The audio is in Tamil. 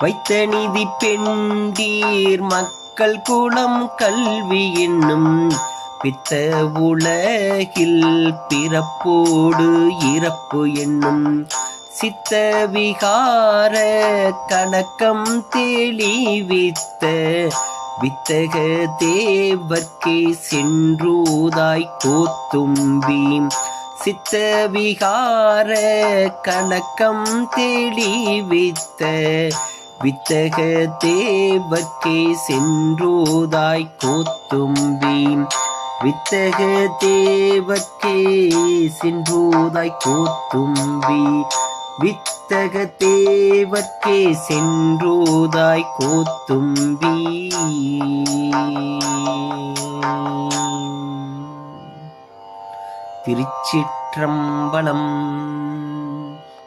வைத்த நிதி பெண்டீர் மக்கள் குளம் கல்வி என்னும் பித்த உலகில் பிறப்போடு இறப்பு என்னும் சித்த விகார கணக்கம் தெளிவித்த வித்தக தேவர்க்கே சென்றூதாய் கோத்தும்பி சித்த விகார கணக்கம் தெளிவித்த வித்தக தேவர்க்கே சென்றோதாய் கோத்தும்பி வித்தக தேவக்கே சென்றோதாய் கோத்தும்பி வித்தக தேவக்கே சென்றோதாய் கோத்தும்பி திருச்சிற்றம்பலம்